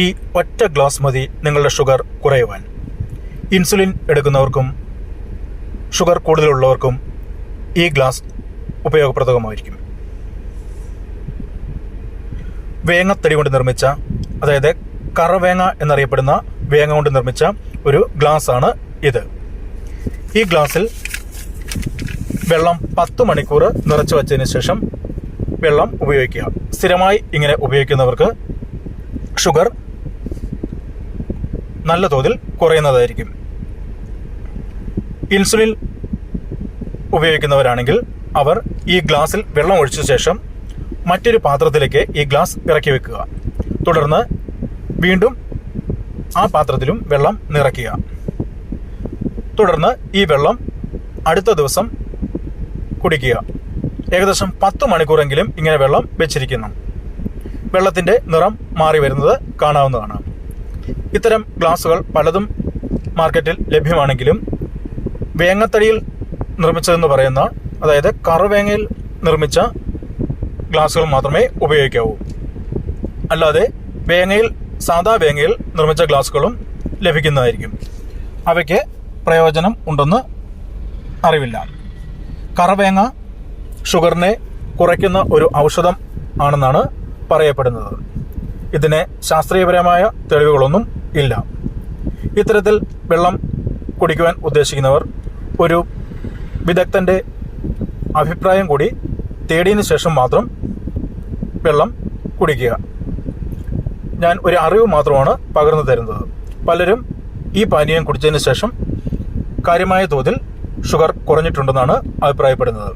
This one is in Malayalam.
ഈ ഒറ്റ ഗ്ലാസ് മതി നിങ്ങളുടെ ഷുഗർ കുറയുവാൻ. ഇൻസുലിൻ എടുക്കുന്നവർക്കും ഷുഗർ കൂടുതലുള്ളവർക്കും ഈ ഗ്ലാസ് ഉപയോഗപ്രദമായിരിക്കും വേങ്ങത്തടി കൊണ്ട് നിർമ്മിച്ച അതായത് കറവേങ്ങ എന്നറിയപ്പെടുന്ന വേങ്ങ കൊണ്ട് നിർമ്മിച്ച ഒരു ഗ്ലാസ് ആണ് ഇത്. ഈ ഗ്ലാസ്സിൽ വെള്ളം പത്ത് മണിക്കൂർ നിറച്ചു വച്ചതിന് ശേഷം വെള്ളം ഉപയോഗിക്കുക. സ്ഥിരമായി ഇങ്ങനെ ഉപയോഗിക്കുന്നവർക്ക് ഷുഗർ നല്ല തോതിൽ കുറയുന്നതായിരിക്കും. ഇൻസുലിൻ ഉപയോഗിക്കുന്നവരാണെങ്കിൽ അവർ ഈ ഗ്ലാസ്സിൽ വെള്ളം ഒഴിച്ച ശേഷം മറ്റൊരു പാത്രത്തിലേക്ക് ഈ ഗ്ലാസ് ഇറക്കി വെക്കുക. തുടർന്ന് വീണ്ടും ആ പാത്രത്തിലും വെള്ളം നിറയ്ക്കുക. തുടർന്ന് ഈ വെള്ളം അടുത്ത ദിവസം കുടിക്കുക. ഏകദേശം പത്ത് മണിക്കൂറെങ്കിലും ഇങ്ങനെ വെള്ളം വെച്ചിരിക്കുന്നു. വെള്ളത്തിന്റെ നിറം മാറി വരുന്നത് കാണാവുന്നതാണ്. ഇത്തരം ഗ്ലാസുകൾ പലതും മാർക്കറ്റിൽ ലഭ്യമാണെങ്കിലും വേങ്ങത്തടിയിൽ നിർമ്മിച്ചതെന്ന് പറയുന്ന അതായത് കറുവേങ്ങയിൽ നിർമ്മിച്ച ഗ്ലാസുകൾ മാത്രമേ ഉപയോഗിക്കാവൂ. അല്ലാതെ വേങ്ങയിൽ സാധാ വേങ്ങയിൽ നിർമ്മിച്ച ഗ്ലാസുകളും ലഭിക്കുന്നതായിരിക്കും. അവയ്ക്ക് പ്രയോജനം ഉണ്ടെന്ന് അറിവില്ല. കറവേങ്ങ ഷുഗറിനെ കുറയ്ക്കുന്ന ഒരു ഔഷധം ആണെന്നാണ് പറയപ്പെടുന്നത്. ഇതിന് ശാസ്ത്രീയപരമായ തെളിവുകളൊന്നും ഇല്ല. ഇത്തരത്തിൽ വെള്ളം കുടിക്കുവാൻ ഉദ്ദേശിക്കുന്നവർ ഒരു വിദഗ്ധന്റെ അഭിപ്രായം കൂടി തേടിയതിനു ശേഷം മാത്രം വെള്ളം കുടിക്കുക. ഞാൻ ഒരു അറിവ് മാത്രമാണ് പകർന്നു തരുന്നത്. പലരും ഈ പാനീയം കുടിച്ചതിന് ശേഷം കാര്യമായ തോതിൽ ഷുഗർ കുറഞ്ഞിട്ടുണ്ടെന്നാണ് അഭിപ്രായപ്പെടുന്നത്.